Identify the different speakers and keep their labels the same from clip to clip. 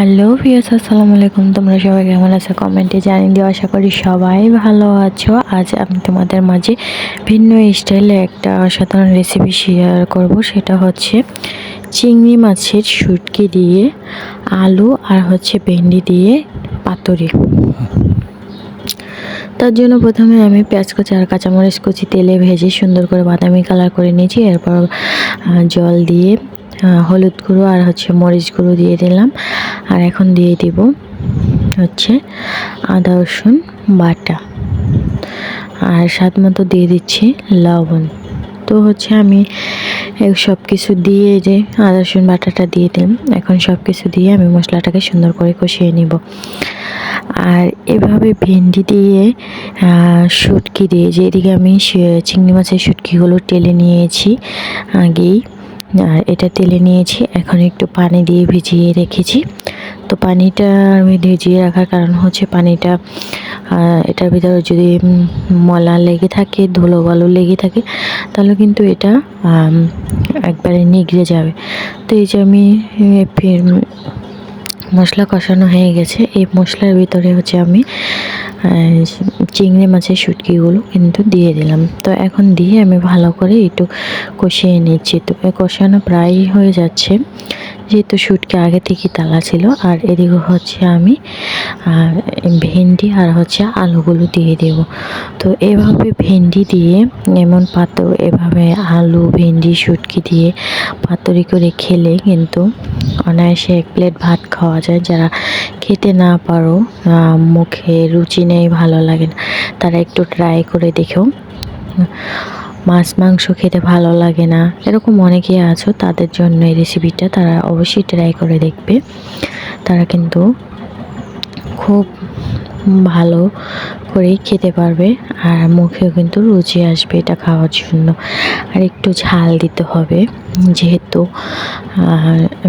Speaker 1: Hello ভিয়াস আসসালামু আলাইকুম। তোমরা সবাই কেমন আছো? কমেন্টে জানিয়ে দিও, আশা করি সবাই ভালো আছো। আজ আমি তোমাদের মাঝে ভিন্ন স্টাইলে একটা অসাধারণ রেসিপি শেয়ার করব। সেটা হচ্ছে চিংড়ি মাছের শুটকি দিয়ে আলু আর হচ্ছে ভেন্ডি দিয়ে পাতুরি। তার জন্য প্রথমে আমি পেঁয়াজ কুচি আর কাঁচামরিচ কুচি, তেলে ভেজে সুন্দর করে বাদামি কালার করে নিয়েছি। এরপর জল দিয়ে হলুদ গুঁড়ো আর হচ্ছে মরিচ গুঁড়ো দিয়ে দিলাম। আর এখন দিয়ে দিব হচ্ছে আদা, রসুন, বাটা। আর স্বাদ মতো দিয়ে দিচ্ছি লবণ। তো হচ্ছে আমি সব কিছু দিয়ে যে আদা, রসুন, বাটাটা দিয়ে দিলাম। এখন সব কিছু দিয়ে আমি মশলাটাকে সুন্দর করে কষিয়ে নিব। আর এভাবে ভেন্ডি দিয়ে শুটকি দিয়ে যেদিকে আমি চিংড়ি মাছের শুটকিগুলো টেলে নিয়েছি আগেই। আর এটা তেলে নিয়েছি। এখন একটু পানি দিয়ে ভিজিয়ে রেখেছি। তো পানিটা আমি ভিজিয়ে রাখার কারণ হচ্ছে পানিটা এটার ভিতরে যদি মলা লেগে থাকে, ধুলো বালু লেগে থাকে, তাহলে কিন্তু এটা একবারে নিগড়ে যাবে। তো এই যে আমি মশলা কষানো হয়ে গেছে। এই মশলার ভিতরে হচ্ছে আমি চিংড়ি মাছের শুটকিগুলো কিন্তু দিয়ে দিলাম। তো এখন দিয়ে আমি ভালো করে একটু কষিয়ে নিচ্ছি। তো, কষানো প্রায় হয়ে যাচ্ছে। যেহেতু শুটকি আগে থেকে তালা ছিল, আর এদিকে হচ্ছে আমি ভেন্ডি আর হচ্ছে আলুগুলো দিয়ে দেব। তো এভাবে ভেন্ডি দিয়ে, এমন পাতর, এভাবে আলু, ভেন্ডি, শুটকি দিয়ে পাতরি করে খেলে কিন্তু অনায়াসে এক প্লেট ভাত খাওয়া যায়। যারা খেতে না পারো মুখে রুচি নেই, ভালো লাগে না, তারা একটু ট্রাই করে দেখেও। মাছ, মাংস খেতে ভালো লাগে না। এরকম অনেকেই আছো, তাদের জন্য এই রেসিপিটা তারা অবশ্যই ট্রাই করে দেখবে। তারা কিন্তু খুব ভালো করেই খেতে পারবে আর মুখেও কিন্তু রুচি আসবে এটা খাওয়ার জন্য। আর একটু ঝাল দিতে হবে, যেহেতু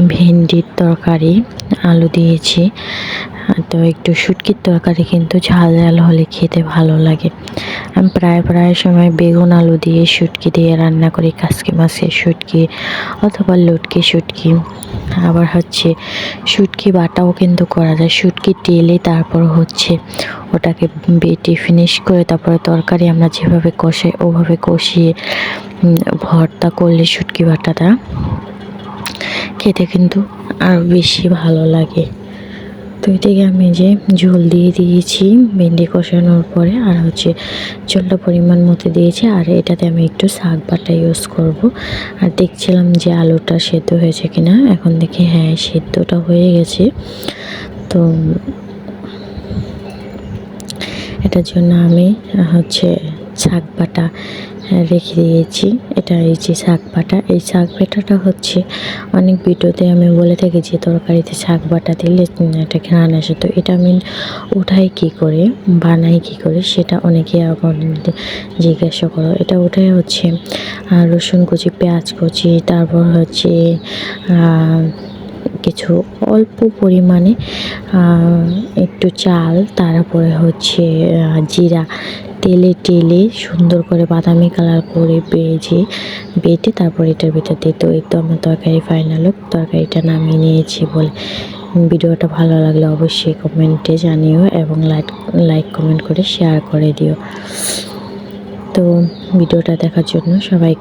Speaker 1: ভেন্ডির তরকারি, আলু দিয়েছি। তো একটু শুটকির তরকারি কিন্তু ঝাল ঝাল হলে খেতে ভালো লাগে। আমি প্রায় প্রায় সময় বেগুন, আলু দিয়ে শুটকি দিয়ে রান্না করি, কাসকি মাছের শুটকি অথবা লটকি শুটকি। আবার হচ্ছে শুটকি বাটাও কিন্তু করা যায়। শুটকি তেলে তারপর হচ্ছে ওটাকে বেটে ফিনিশ করে তারপরে তরকারি আমরা যেভাবে কষে ওভাবে কষিয়ে ভর্তা করলে শুটকি বাটাটা খেতে কিন্তু আরও বেশি ভালো লাগে। তো এটাকে আমি যে ঝোল দিয়ে দিয়েছি, ভেন্ডি কষানোর পরে, আর হচ্ছে ঝোলটা পরিমাণ মতো দিয়েছি, আর এটাতে আমি একটু শাক বাটা ইউজ করব। আর দেখছিলাম যে আলুটা সেদ্ধ হয়েছে কিনা, এখন দেখি হ্যাঁ সেদ্ধটা হয়ে গেছে। তো এটার জন্য আমি হচ্ছে শাক বাটা রেখে দিয়েছি। এটা এই যে শাক বাটা, এই শাক বাটাটা হচ্ছে অনেক ভিডিওতে আমি বলে থাকি যে তরকারিতে শাক বাটা দিলে এটা ঘ্রাণ আসে। তো এটা আমি উঠাই কি করে, বানাই কি করে সেটা অনেকে জিজ্ঞাসা করো। এটা উঠাই হচ্ছে রসুন কুচি, পেঁয়াজ কুচি, তারপর হচ্ছে কিছু অল্প পরিমাণে একটু চাল, তারপরে হচ্ছে জিরা তেলে টেলে সুন্দর করে বাদামি কালার করে বেজে, বেটে তারপর এটার ভিতর দিয়ে তো এই তো আমার তরকারি ফাইনাল তরকারিটা নামিয়ে নিয়েছি বলে। ভিডিওটা ভালো লাগলে অবশ্যই কমেন্টে জানিও এবং লাইক লাইক কমেন্ট করে শেয়ার করে দিও। তো ভিডিওটা দেখার জন্য সবাইকে